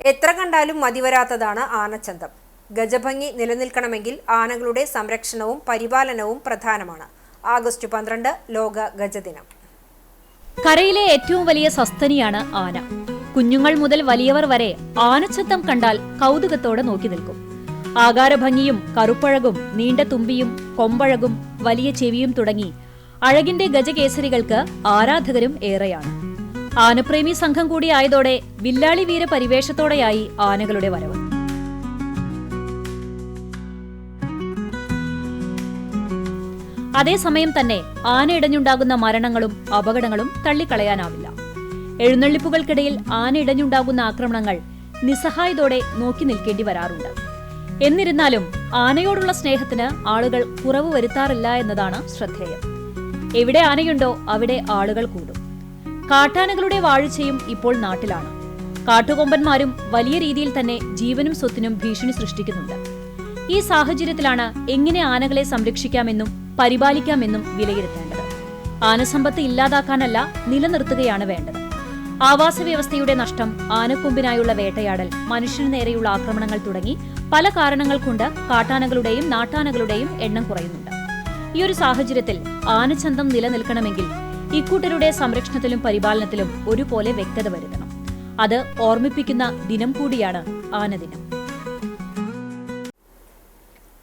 എത്ര കണ്ടാലും മതിവരാത്തതാണ് ആനച്ചന്തം. ഗജഭംഗി നിലനിൽക്കണമെങ്കിൽ ആനകളുടെ സംരക്ഷണവും പരിപാലനവും പ്രധാനമാണ്. ആഗസ്റ്റ് പന്ത്രണ്ട് ലോക ഗജദിനം. കരയിലെ ഏറ്റവും വലിയ സസ്തനിയാണ് ആന. കുഞ്ഞുങ്ങൾ മുതൽ വലിയവർ വരെ ആനച്ചന്തം കണ്ടാൽ കൗതുകത്തോടെ നോക്കി നിൽക്കും. ആകാരഭംഗിയും കറുപ്പഴകും നീണ്ട തുമ്പിയും കൊമ്പഴകും വലിയ ചെവിയും തുടങ്ങി അഴകിന്റെ ഗജകേസരികൾക്ക് ആരാധകരും ഏറെയാണ്. ആനപ്രേമി സംഘം കൂടിയായതോടെ വില്ലാളി വീര പരിവേഷത്തോടെയായി ആനകളുടെ വരവ്. അതേസമയം തന്നെ ആനയിടഞ്ഞുണ്ടാകുന്ന മരണങ്ങളും അപകടങ്ങളും തള്ളിക്കളയാനാവില്ല. എഴുന്നള്ളിപ്പുകൾക്കിടയിൽ ആന ഇടഞ്ഞുണ്ടാകുന്ന ആക്രമണങ്ങൾ നിസ്സഹായതോടെ നോക്കി നിൽക്കേണ്ടി വരാറുണ്ട്. എന്നിരുന്നാലും ആനയോടുള്ള സ്നേഹത്തിന് ആളുകൾ കുറവ് വരുത്താറില്ല എന്നതാണ് ശ്രദ്ധേയം. എവിടെ ആനയുണ്ടോ അവിടെ ആളുകൾ കൂടും. കാട്ടാനകളുടെ വാഴ്ചയും ഇപ്പോൾ നാട്ടിലാണ്. കാട്ടുകൊമ്പന്മാരും വലിയ രീതിയിൽ തന്നെ ജീവനും സ്വത്തിനും ഭീഷണി സൃഷ്ടിക്കുന്നുണ്ട്. ഈ സാഹചര്യത്തിലാണ് എങ്ങനെ ആനകളെ സംരക്ഷിക്കാമെന്നും പരിപാലിക്കാമെന്നും വിലയിരുത്തേണ്ടത്. ആനസമ്പത്ത് ഇല്ലാതാക്കാനല്ല നിലനിർത്തുകയാണ് വേണ്ടത്. ആവാസ വ്യവസ്ഥയുടെ നഷ്ടം ആനക്കൊമ്പിനായുള്ള വേട്ടയാടൽ മനുഷ്യന് നേരെയുള്ള ആക്രമണങ്ങൾ തുടങ്ങി പല കാരണങ്ങൾ കൊണ്ട് കാട്ടാനകളുടെയും നാട്ടാനകളുടെയും എണ്ണം കുറയുന്നുണ്ട്. ഈ ഒരു സാഹചര്യത്തിൽ ആനച്ചന്തം നിലനിൽക്കണമെങ്കിൽ ഇക്കൂട്ടരുടെ സംരക്ഷണത്തിലും പരിപാലനത്തിലും ഒരുപോലെ വ്യക്തത വരുത്തണം. അത് ഓർമ്മിപ്പിക്കുന്ന ദിനം കൂടിയാണ് ആനദിനം.